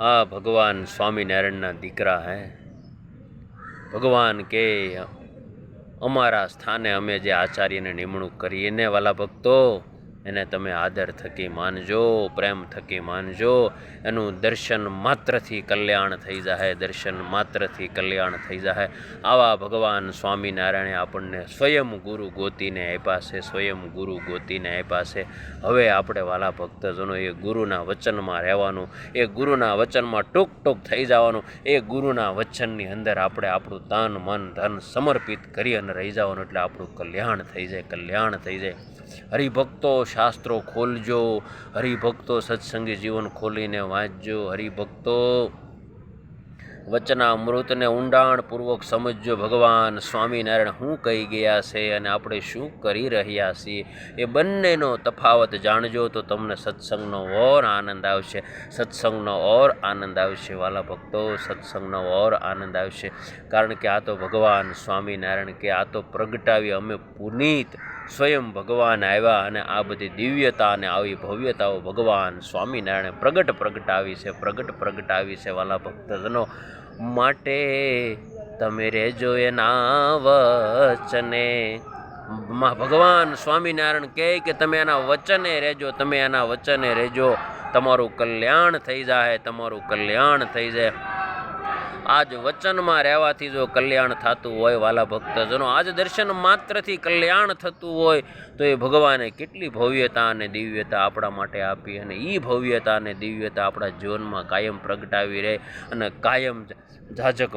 આ ભગવાન સ્વામિનારાયણના દીકરા હે. ભગવાન કે અમારા સ્થાને અમે જે આચાર્યને નિમણૂક કરી, એને વાલા ભક્તો એને તમે આદર થકી માનજો, પ્રેમ થકી માનજો. એનું દર્શન માત્રથી કલ્યાણ થઈ જાય દર્શન માત્રથી કલ્યાણ થઈ જાય આવા ભગવાન સ્વામિનારાયણે આપણને સ્વયં ગુરુ ગોતીને આપ્યા છે, સ્વયં ગુરુ ગોતીને આપ્યા છે. હવે આપણે વાલા ભક્તજનો એ ગુરુના વચનમાં રહેવાનું, એ ગુરુના વચનમાં ટૂંક ટૂંક થઈ જવાનું, એ ગુરુના વચનની અંદર આપણે આપણું તન મન, ધન સમર્પિત કરી અને રહી જવાનું એટલે આપણું કલ્યાણ થઈ જાય, કલ્યાણ થઈ જાય. હરિભક્તો શાસ્ત્રો ખોલજો હરિભક્તો સત્સંગી જીવન ખોલીને વાંચજો હરિભક્તો. વચના અમૃતને ઊંડાણપૂર્વક સમજજો ભગવાન. સ્વામિનારાયણ શું કહી ગયા છે અને આપણે શું કરી રહ્યા છીએ? એ બંનેનો તફાવત જાણજો તો તમને સત્સંગનો ઓર આનંદ આવશે. સત્સંગનો ઓર આનંદ આવશે વાલા ભક્તો, સત્સંગનો ઓર આનંદ આવશે. કારણ કે આ તો ભગવાન સ્વામિનારાયણ કે આ તો પ્રગટાવી અમે પુનીત સ્વયં ભગવાન આવ્યા અને આ બધી દિવ્યતા અને આવી ભવ્યતાઓ ભગવાન સ્વામિનારાયણે પ્રગટ પ્રગટાવી છે, પ્રગટ પ્રગટાવી છે વાલા ભક્તજનો. માટે તમે રહેજો એના વચને ભગવાન સ્વામિનારાયણ કહે કે તમે એના વચને રહેજો, તમે એના વચને રહેજો. તમારું કલ્યાણ થઈ જાય, તમારું કલ્યાણ થઈ જાય. આજ વચનમાં રહેવાથી જો કલ્યાણ થતું હોય વાલા ભક્તજનો, આજ દર્શન માત્રથી કલ્યાણ થતું હોય, તો એ ભગવાને કેટલી ભવ્યતા અને દિવ્યતા આપણા માટે આપી અને એ ભવ્યતા અને દિવ્યતા આપણા જીવનમાં કાયમ પ્રગટાવી રહે અને કાયમ જાજક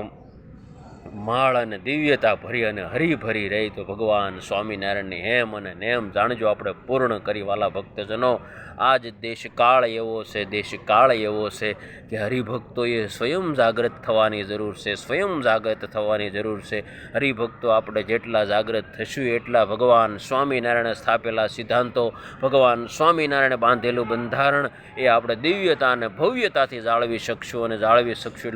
માળ અને દિવ્યતા ભરી અને હરીભરી રહી તો ભગવાન સ્વામિનારાયણની હેમ અને નેમ જાણજો, આપણે પૂર્ણ કરી વાલા ભક્તજનો આજ દેશકાળ એવો છે દેશકાળ એવો છે કે હરિભક્તોએ સ્વયં જાગૃત થવાની જરૂર છે, સ્વયં જાગૃત થવાની જરૂર છે. હરિભક્તો આપણે જેટલા જાગૃત થશું એટલા ભગવાન સ્વામિનારાયણે સ્થાપેલા સિદ્ધાંતો, ભગવાન સ્વામિનારાયણે બાંધેલું બંધારણ એ આપણે દિવ્યતા અને ભવ્યતાથી જાળવી શકશું અને જાળવી શકશું.